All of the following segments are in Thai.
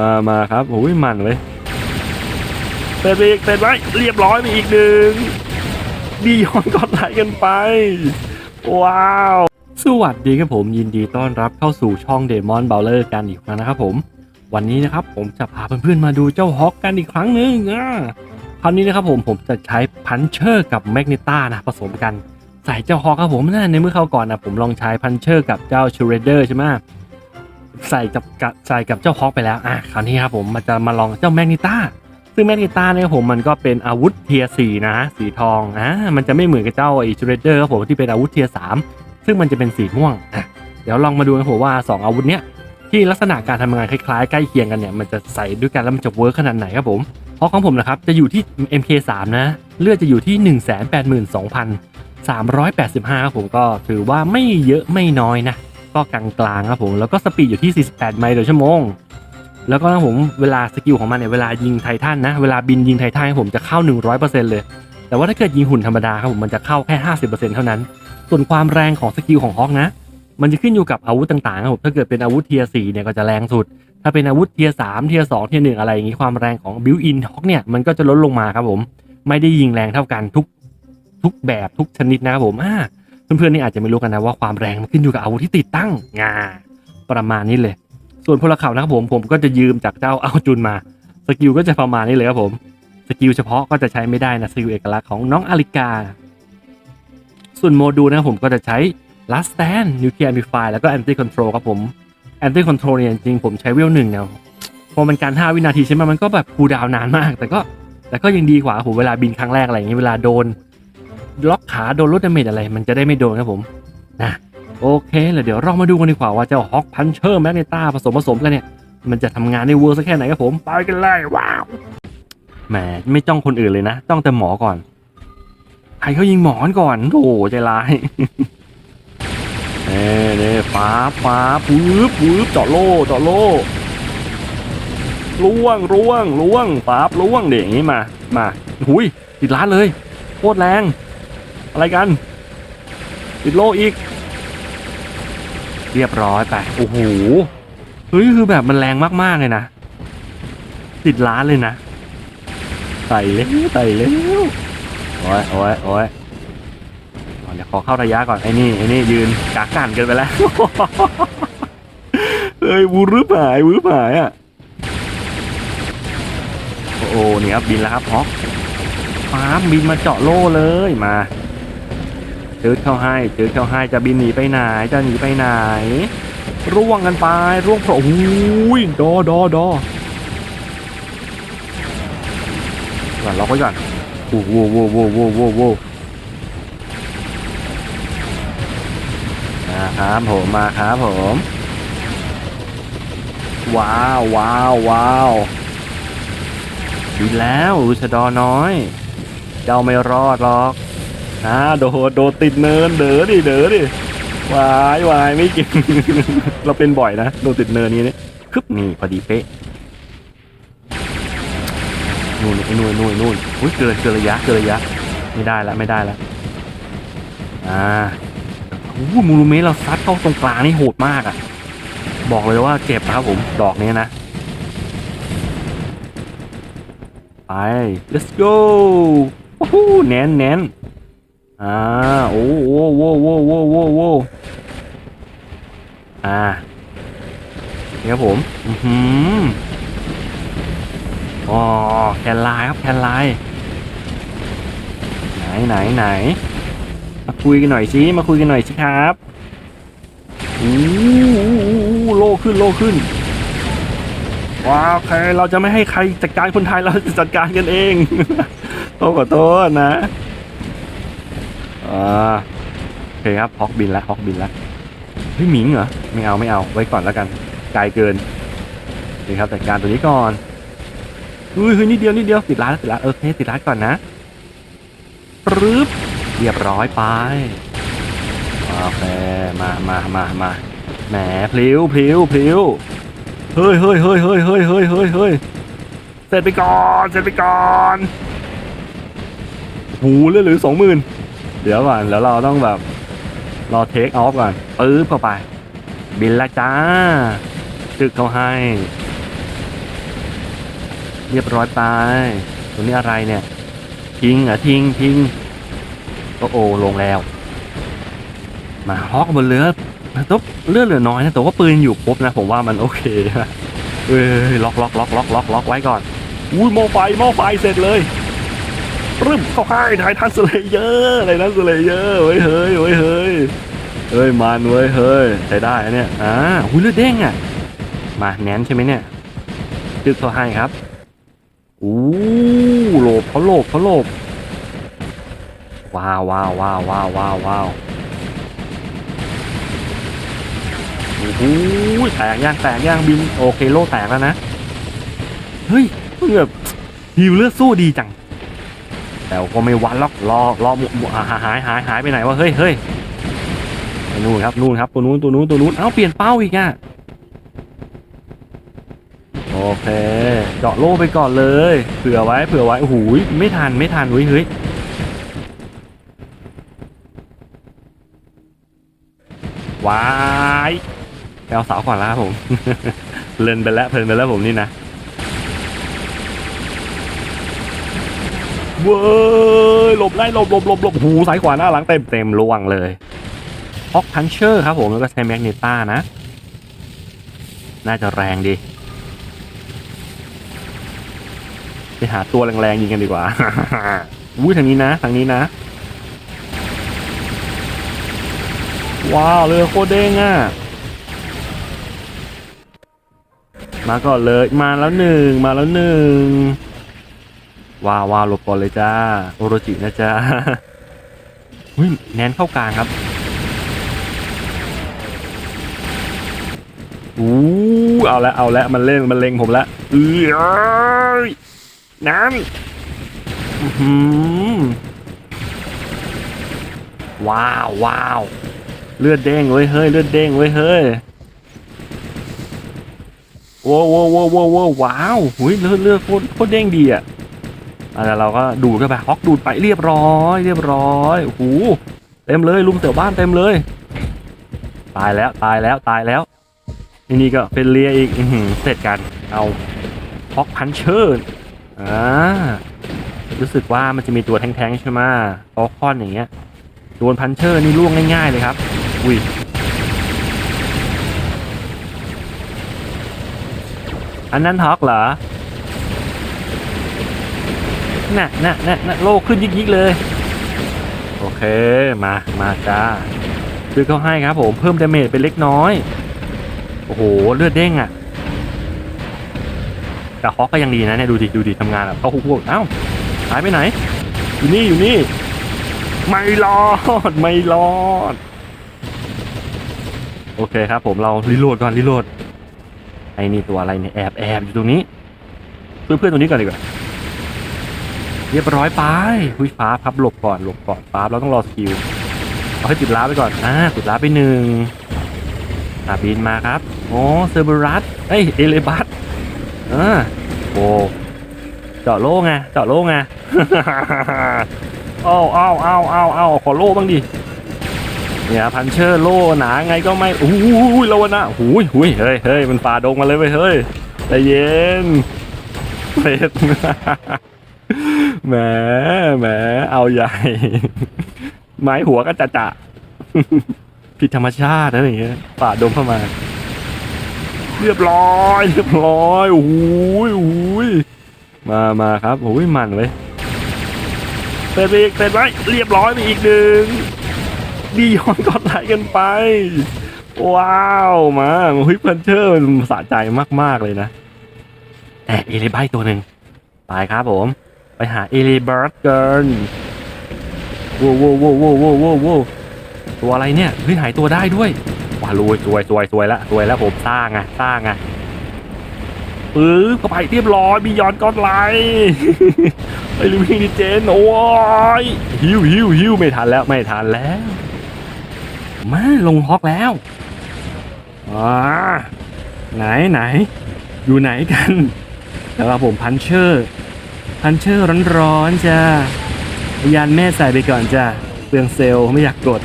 มามาครับโอ้ยมันเว้ยเสร็จไปอีกเสร็จไว้เรียบร้อยไปอีกหนึ่งดียอนกดไลค์กันไป ว้าว สวัสดีครับผมยินดีต้อนรับเข้าสู่ช่องเดมอนเบลเลอร์กันอีกครั้งนะครับผม วันนี้นะครับผมจะพาเพื่อนๆมาดูเจ้าฮอกกันอีกครั้งหนึ่งอะคราวนี้นะครับผมผมจะใช้พันเชอร์กับแมกเนต้านะผสมกันใส่เจ้าฮอกครับผมนะในเมื่อเข้าก่อนนะผมลองใช้พันเชอร์กับเจ้าชูเรเดอร์ใช่ไหม ใส่กับกับใส่กับเจ้าฮอกไปแล้วอะคราวนี้ครับผมมันจะมาลองเจ้าแมกเนต้าซึ่งแมกเนต้าเนี่ยผมมันก็เป็นอาวุธเทียสี่นะสีทองอะมันจะไม่เหมือนกับเจ้าไอชูเรเดอร์ครับผมที่เป็นอาวุธเทียสามซึ่งมันจะเป็นสีม่วงอะเดี๋ยวลองมาดูนะผมว่าสองอาวุธเนี้ยที่ลักษณะการทำงานคล้ายๆ ใกล้เคียงกันเนี่ยมันจะใส่ด้วยกันแล้วมันจะเวิร์คขนาดไหนครับผมเพราะของผมนะครับจะอยู่ที่ MK3 นะเลือดจะอยู่ที่ 182,385ครับผมก็ถือว่าไม่เยอะไม่น้อยนะ ก็กลางๆครับผมแล้วก็สปีดอยู่ที่ 48 ไมล์ต่อชั่วโมง แล้วก็นะผมเวลาสกิลของมันเนี่ยเวลายิงไททันนะเวลาบินยิงไททันผมจะเข้า 100%เลย แต่ว่าถ้าเกิดยิงหุ่นธรรมดาครับผมมันจะเข้าแค่ 50%เท่านั้น ส่วนความแรงของสกิลของฮอกนะ มันจะขึ้นอยู่กับอาวุธต่างๆครับผมถ้าเกิดเป็นอาวุธเทียร์4เนี่ยก็จะแรงสุด ถ้าเป็นอาวุธเทียร์3เทียร์2เทียร์1อะไรอย่างนี้ความแรงของบิวอินฮอกเนี่ยมันก็จะลดลงมาครับผมไม่ได้ยิงแรงเท่ากันทุกทุกแบบทุกชนิดนะครับผมอ่า เพื่อนๆนี่อาจจะไม่รู้กันนะว่าความแรงมันขึ้นอยู่กับอาวุธที่ติดตั้งงาประมาณนี้เลย ส่วนพลเขานะครับผมผมก็จะยืมจากเจ้าเอาจุนมา สกิลก็จะประมาณนี้เลยครับผมสกิลเฉพาะก็จะใช้ไม่ได้นะสกิลเอกลักษณ์ของน้องอาริกา ส่วนโมดูลนะครับผมก็จะใช้ last stand nuclear amplify แล้วก็ anti control ครับผม anti control เนี่ยจริงๆผมใช้เวลหนึ่งเนี่ยพอมันการ 5 วินาทีใช่ไหมมันก็แบบคูดาวน์นานมาก แต่ก็แต่ก็ยังดีกว่าผมเวลาบินครั้งแรกอะไรอย่างเงี้ยเวลาโดน ล็อกขาโดนลดดาเมจอะไรมันจะได้ไม่โดนครับผมนะโอเคเลยเดี๋ยวเรามาดูกันดีกว่าว่าเจ้าฮอกพันเชอร์แมกเนต้าผสมผสมกันเนี่ย มันจะทำงานในเวิร์สักแค่ไหนครับผมไปกันเลยว้าวแหมไม่จ้องคนอื่นเลยนะจ้องแต่หมอก่อนใครเขายิงหมอนก่อนโถใจร้ายเน่เน่ฟ้าฟ้าปื๊บปื๊บเจาะโล่เจาะโล่ล่วงล่วงล่วงฟ้าล่วงเดี๋ยวอย่างนี้มา มาหุยติดล้านเลยโคตรแรง อะไรกัน ติดโลอีก เรียบร้อยไป โอ้โห เฮ้ย คือแบบมันแรงมาก ๆ เลยนะ ติดล้านเลยนะไต่เลยไต่เลยโอ้ยโอ้ยโอ้ยอนเดี๋ยวขอเข้าระยะก่อน ไอ้นี่ ไอ้นี่ยืนกากันเกินไปแล้ว เฮ้ยวูรือหายวูรือหายอะโอ้โหนี่ครับบินแล้วครับฮอกฟ้าบินมาเจาะโล่เลยมา เจอเข้าให้เจอเข้าให้จะบินหนีไปไหนจะหนีไปไหน ร่วงกันไปร่วงโผล่โอ้ยดอดอดอก่อนล็อกไว้ก่อนโอ้โหโว้โว้โว้โว้โว้มาครับผมมาครับผม ว้าวว้าวว้าวดีแล้วรูชดอน้อย เจ้าไม่รอดหรอก นะโดดโดดติดเนินเด๋อดิเด๋อดิวายวายไม่กิน เราเป็นบ่อยนะโดดติดเนินนี้นี่คึบนี่พอดีเป๊ะนู่นไอ้นู่นนู่นนู่นอุ้ยเกินเกินระยะเกินระยะ ไม่ได้แล้วไม่ได้แล้วอ่าโอ้โหมูรูเมะเราซัดเข้าตรงกลางนี่โหดมากอะ่ะ บอกเลยว่าเจ็บนะครับผมดอกนี้นะไป let's go โอ้โหแน่นแน่น อ่าโอ้โหโว้โว้โว้โว้โว้อ่านี่ครับผมอือหืออ๋อแคนไลน์ครับแคนไลน์ไหนไหนไหนมาคุยกันหน่อยสิมาคุยกันหน่อยสิครับอู้โลขึ้นโลขึ้นว้าวใครเราจะไม่ให้ใครจัดการคนไทยเราจะจัดการกันเองโอ้ขอโทษนะ อ่าโอเคครับฮอกบินแล้วฮอกบินแล้วเฮ้ยหมิงเหรอไม่เอาไม่เอาไว้ก่อนแล้วกันไกลเกินนี่ครับจัดการตัวนี้ก่อนเฮ้ยเฮ้ยนิดเดียวนิดเดียวติดร้านติดร้านโอเคติดร้านก่อนนะปึ๊บเรียบร้อยไปโอเคมามามามาแหมพลิ้วพลิ้วพลิ้วเฮ้ยเฮ้ยเฮ้ยเฮ้ยเฮ้ยเฮ้ยเฮ้ยเฮ้ยเสร็จไปก่อนเสร็จไปก่อนหูเลือหรือสองหมื่น เดี๋ยวก่อนแล้วเราต้องแบบรอเทคออฟก่อนปึ๊บเข้าไป บินละจ้าจึกเขาให้ เรียบร้อยไปตัวนี้อะไรเนี่ย ทิ้งอะทิ้งทิ้งโอ้โอลงแล้ว มาฮอกบนเรือตุ๊บเลือดเหลือน้อยนะแต่ว่าปืนอยู่ครบนะ ผมว่ามันโอเคนะเอ้ยล็อกล็อกล็อกล็อกล็อกล็อกไว้ก่อนอุ้ยหม้อไฟหม้อไฟเสร็จเลย รึมเข้าให้ไททันสเลเยอร์อะไรนั้นสเลเยอร์เว้ยเฮ้ยเว้ยเฮ้ยเฮ้ยมันเว้ยเฮ้ยใช้ได้เนี่ยอ่าหุ้ยเลือดเด้งอะมาแนนใช่ไหมเนี่ยจึกเขาให้ครับอู้โลบเขาโลบเขาโลบว้าวว้าวว้าวว้าวว้าวว้าวโอ้โหแตกย่างแตกย่างบินโอเคโลแตกแล้วนะ เฮ้ยเพิ่งแบบฮิวเลือดสู้ดีจัง แต่ก็ไม่วันล็อกรอรอหมุหายหายหายหายไปไหนวะเฮ้ยเฮ้ยนู่นครับนู่นครับตัวนู้นตัวนู้นตัวนู้นเอ้าเปลี่ยนเป้าอีกอะโอเคเจาะโล่ไปก่อนเลยเผื่อไว้เผื่อไว้โอ้โหยไม่ทันไม่ทันเฮ้ยเฮ้ยว้ายไปเอาเสาก่อนล้วครับผมเพลินไปแล้วเพลินไปแล้วผมนี่นะ เว้ยหลบไล่หลบหลบหลบหลบหูซ้ายขวาหน้าหลังเต็มเต็มล่วงเลยฮอกพันเชอร์ครับผมแล้วก็ใช้แมกเนต้านะ น่าจะแรงดีไปหาตัวแรงๆยิงกันดีกว่าอุ้ยทางนี้นะทางนี้นะ ว้าวเรือโคตรเด้งอะมาก่อนเลยมาแล้วหนึ่งมาแล้วหนึ่ง ว้าวว้าวหลบก่อนเลยจ้าโอโรจินะจ้าอุ้ยแนนเข้ากลางครับอู้เอาละเอาละมันเล่นมันเล็งผมละเอ้ยน้ำอื้อหือว้าวว้าวเลือดเด้งเว้ยเฮ้ยเลือดเด้งเว้ยเฮ้ยว้าวว้าวว้าวว้วโว้วว้าวหุยเลือดเลือดโคตรโคตรเด้งดีอะอะ แล้วเราก็ดูดเข้าไปฮอกดูดไปเรียบร้อย เรียบร้อยโอ้โหเต็มเลยลุมเตี๋ยวบ้านเต็มเลย ตายแล้วตายแล้วตายแล้วนี่นี่ก็เป็นเลียอีกอื้อหือเสร็จกันเอาฮอกพันเชอร์อ่ารู้สึกว่ามันจะมีตัวแทงๆใช่ไหมฟอคอนอย่างเงี้ยโดนพันเชอร์นี่ล่วงง่ายๆเลยครับอุ้ยอันนั้นฮอกเหรอ น่ะน่ะน่ะน่ะโลขึ้นยิกๆเลย โอเคมามาจ้าคือเขาให้ครับผมเพิ่มดาเมจเป็นเล็กน้อย โอ้โหเลือดเด้งอะ่ะแต่ฮอกก็ยังดีนะเนี่ยดูดิดูดิทำงานแบบเขาคุกพวกเอ้าหายไปไหน อยู่นี่อยู่นี่ ไม่รอดไม่รอด โอเคครับผมเรารีโหลดก่อนรีโหลดไอ้นี่ตัวอะไรเนี่ยแอบแอบอยู่ตรงนี้เพื่อนเพื่อนตรงนี้ก่อนดีกว่า เรียบร้อยไปหุยฟ้าพับหลบก่อนหลบก่อนฟ้าเราต้องรอสกิลเอาให้ติดล้าไปก่อนอ่าติดล้าไปหนึ่งอะบินมาครับโอ้เซอร์เบรัสเอ้ยเอเลบัสอ่าโอ้เจาะโล่ไงเจาะโล่ไงอ้าวอ้าวอ้าวอ้าวอ้าวขอโล่บ้างดิเนี่ยพันเชอร์โล่หนาไงก็ไม่โอ้ยแล้วนะหูยหูยเฮ้ยเฮ้ยมันฝ่าดงมาเลยเว้ยเฮ้ยใจเย็นเฟด แหมแหมเอาใหญ่ ไม้หัวก็จะจะผิดธรรมชาตินะอย่างเงี้ยฝ่าดงเข้ามา เรียบร้อย เรียบร้อยโอ้โหโอ้โหมามาครับโอ้ยมันเว้ยเสร็จไปอีกเสร็จไว้เรียบร้อยไปอีกหนึ่งดีย้อนกอดไหลกันไป ว้าวมาเฮ้ยพันเชอร์มันสะใจมากๆเลยนะแอบเอลิไบตัวหนึ่งไปครับผม ไปหาเอลิเบิร์ดกันโว้วโว้วโว้วโว้วโว้วโว้วโว้วตัวอะไรเนี่ยเฮ้ยหายตัวได้ด้วยว้ารวยสวยสวยสวยละสวยแล้วผมสร้างไงสร้างไงปึ๊บก็ไปเรียบร้อยมีย้อนก้อนไหลไอ้ลิวิ่งดิเจนโอ้ยหิวหิวหิวไม่ทันแล้วไม่ทันแล้ว มาลงฮอกแล้วอ่าไหนไหนอยู่ไหนกันแล้วครับผมพันเชอร์ พันเชอร์ร้อนๆจ้ายันแม่ใส่ไปก่อนจ้าเปลืองเซลล์ไม่อยากกด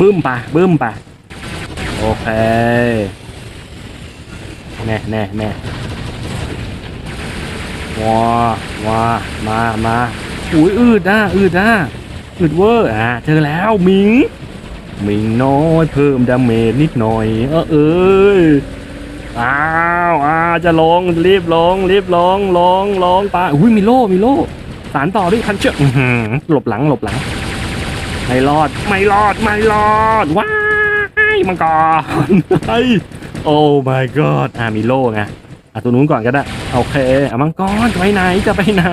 บึ้มปะบึ้มปะโอเคแน่แน่แน่ว้าว้ามามาอุ้ยอืดอะอืดอะอืดเวอร์อะเจอแล้วมิงมิงน้อยเพิ่มดาเมจนิดหน่อย เออเอ้ยอ้าวอ้าว จะลงรีบลงรีบลงลงลงปลาอุ้ยมีโล่มีโล่สารต่อด้วยพันเชือกอื้อหือหลบหลังหลบหลัง ไม่รอดไม่รอดไม่รอดว้ายมังกรไอ้โอ้ my god อ่ามีโล่ไงอะตัวนู้นก่อนก็ได้โอเคอะมังกรจะไปไหนจะไปไหน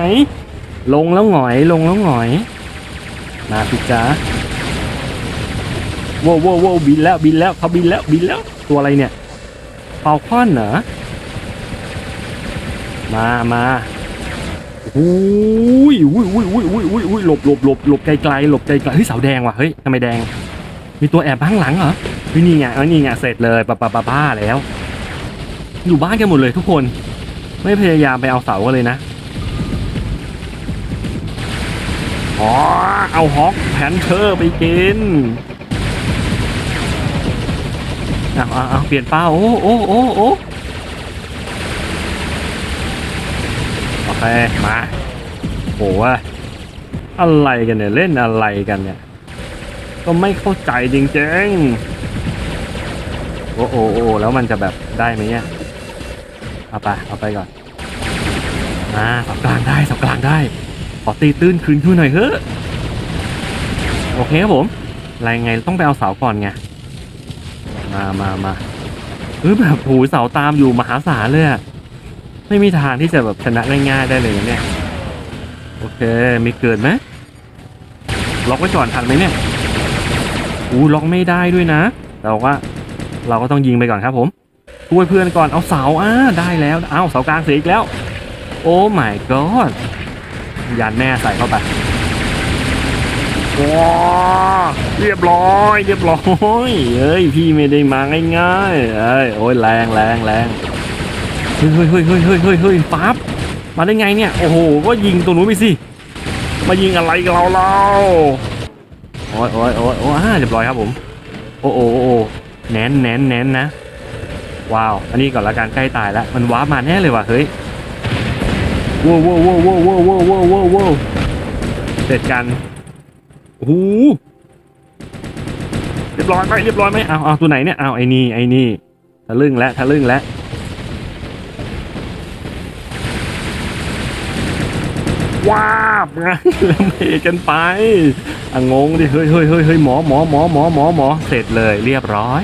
ลงแล้วหงอยลงแล้วหงอยมาสิจ้าโว้วว้วโว้วบินแล้วบินแล้วเขาบินแล้วบินแล้วตัวอะไรเนี่ยเปาคอนเหรอ มามาอุ้ยอุ้ยอุ้ยอุ้ยอุ้ยอุ้ยอุ้ยหลบหลบหลบหลบไกลไกลๆหลบไกลไกลๆเฮ้ยเสาแดงว่ะเฮ้ยทำไมแดง มีตัวแอบข้างหลังเหรอเฮ้ยนี่ไงเออนี่ไงเสร็จเลยปะปะปะป้าแล้ว อยู่บ้านกันหมดเลยทุกคน ไม่พยายามไปเอาเสากันเลยนะอ๋อเอาฮอกแพนเทอร์ไปกินเอาเอาเอาเปลี่ยนเป้าโอ้โอ้โอ้โอ้ โอเคมาโหว่าอะไรกันเนี่ย เล่นอะไรกันเนี่ย ก็ไม่เข้าใจจริงๆ โอ้โอ้โอ้แล้วมันจะแบบได้ไหมเนี่ย เอาไป เอาไปก่อนอ่าเสากลางได้เสากลางได้ ขอตีตื้นคืนขึ้นหน่อยเฮ้อโอเคครับผมอะไรไงต้องไปเอาเสาก่อนไง มามามาเออแบบโหเสาตามอยู่มหาศาลเลยอะ ไม่มีทางที่จะแบบชนะง่ายๆได้เลยนะเนี่ย โอเค มีเกิดไหมล็อกไว้ก่อนทันไหมเนี่ยอู้ล็อกไม่ได้ด้วยนะแต่ว่าเราก็ต้องยิงไปก่อนครับผมช่วยเพื่อนก่อนเอาเสาอ่าได้แล้วเอาเสากลางเสียอีกแล้ว โอ้ my god ยันแม่ใส่เข้าไปว้าเรียบร้อย เรียบร้อยเอ้ยพี่ไม่ได้มาง่ายๆเอ้ยโอ้ยแรงแรงแรง เฮ้ยเฮ้ยเฮ้ยเฮ้ยเฮ้ยเฮ้ยเฮ้ยปั๊บมาได้ไงเนี่ย โอ้โห ก็ยิงตรงนู้นไปสิ มายิงอะไรกับเราเราโอ้ยโอ้ยโอ้ยโอ้ยเรียบร้อยครับผม โอ้โอ้โอ้แน่นแน่นแน่นนะ ว้าว อันนี้ก่อนละกันใกล้ตายแล้ว มันว้าปมาแน่เลยว่ะ เฮ้ยว้าวว้าวว้าวว้าวว้าวว้าวว้าวว้าวว้าวเสร็จกันโอ้โหเรียบร้อยไหมเรียบร้อยไหมเอาเอาตัวไหนเนี่ย เอาไอ้นี่ ไอ้นี่ ทะลึ่งแล้วทะลึ่งแล้ว ว้าบไงแล้วเมกันไปอะงงดิเฮ้ยเฮ้ยเฮ้ยเฮ้ยหมอหมอหมอหมอหมอหมอเสร็จเลยเรียบร้อย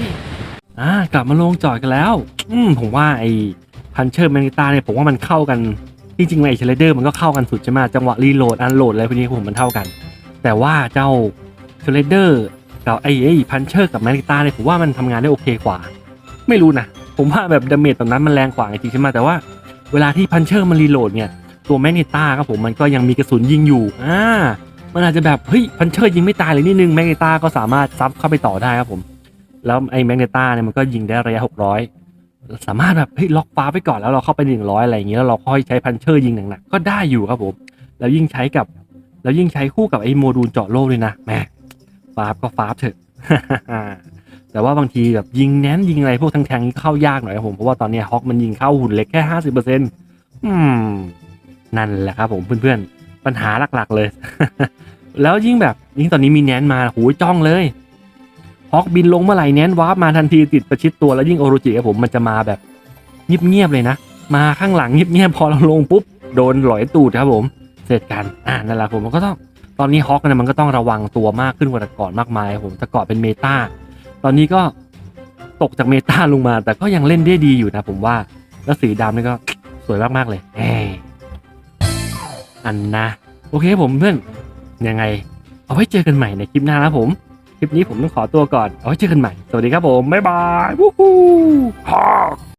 อ่ากลับมาลงจอดกันแล้ว อืมผมว่าไอ้พันเชอร์แมนิตาเนี่ยผมว่ามันเข้ากันจริงๆไอ้เชลเดอร์มันก็เข้ากันสุดใช่ไหมจังหวะรีโหลดอันโหลดอะไรพวกนี้ผมมันเท่ากัน แต่ว่าเจ้าเชลเดอร์กับไอ้ไอ้พันเชอร์กับแมนิตาเนี่ยผมว่ามันทำงานได้โอเคกว่า ไม่รู้นะผมว่าแบบดาเมจตรงนั้นมันแรงกว่าจริงใช่ไหมแต่ว่าเวลาที่พันเชอร์มันรีโหลดเนี่ย ตัวแมกเนิตาครับผมมันก็ยังมีกระสุนยิงอยู่อ่ามันอาจจะแบบเฮ้ยพันเชอร์ยิงไม่ตายเลยนิดนึงแมกเนิตาก็สามารถซับเข้าไปต่อได้ครับผม แล้วไอ้แมกเนต้าเนี่ยมันก็ยิงได้ระยะ 600 สามารถแบบเฮ้ยล็อกฟ้าไปก่อนแล้วเราเข้าไป 100 อะไรอย่างเงี้ยแล้วเราค่อยใช้พันเชอร์ยิงหนักๆก็ได้อยู่ครับผมแล้วยิ่งใช้กับแล้วยิ่งใช้คู่กับไอ้โมดูลเจาะโลกด้วยนะแหมฟ้าบก็ฟ้าบเถอะแต่ว่าบางทีแบบยิงแน้นยิงอะไรพวกทางแทงเข้ายากหน่อยครับผมเพราะว่าตอนเนี้ยฮอกมันยิงเข้าหุ่นเล็กแค่50%อืม นั่นแหละครับผมเพื่อนๆ ปัญหาหลักๆเลย แล้วยิ่งแบบยิ่งตอนนี้มีแนนมาหูจ้องเลยฮอกบินลงเมื่อไหร่แนนวาร์ปมาทันทีติดประชิดตัวแล้วยิ่งโอโรจิครับผมมันจะมาแบบเงียบๆเลยนะ มาข้างหลังเงียบๆพอเราลงปุ๊บโดนหลอยตูดครับผม เสร็จกันอ่านั่นแหละผมมันก็ต้องตอนนี้ฮอกเนี่ยมันก็ต้องระวังตัวมากขึ้นกว่าแต่ก่อนมากมายครับผมแต่ก่อนเป็นเมตาตอนนี้ก็ตกจากเมตาลงมา แต่ก็ยังเล่นได้ดีอยู่นะผมว่า แล้วสีดำนี่ก็สวยมากๆเลยเอ้ย อันนะ โอเคผมเพื่อนยังไง เอาไว้เจอกันใหม่ในคลิปหน้านะผม คลิปนี้ผมต้องขอตัวก่อน เอาไว้เจอกันใหม่ สวัสดีครับผม บ๊ายบาย วู้ฮู้ฮอก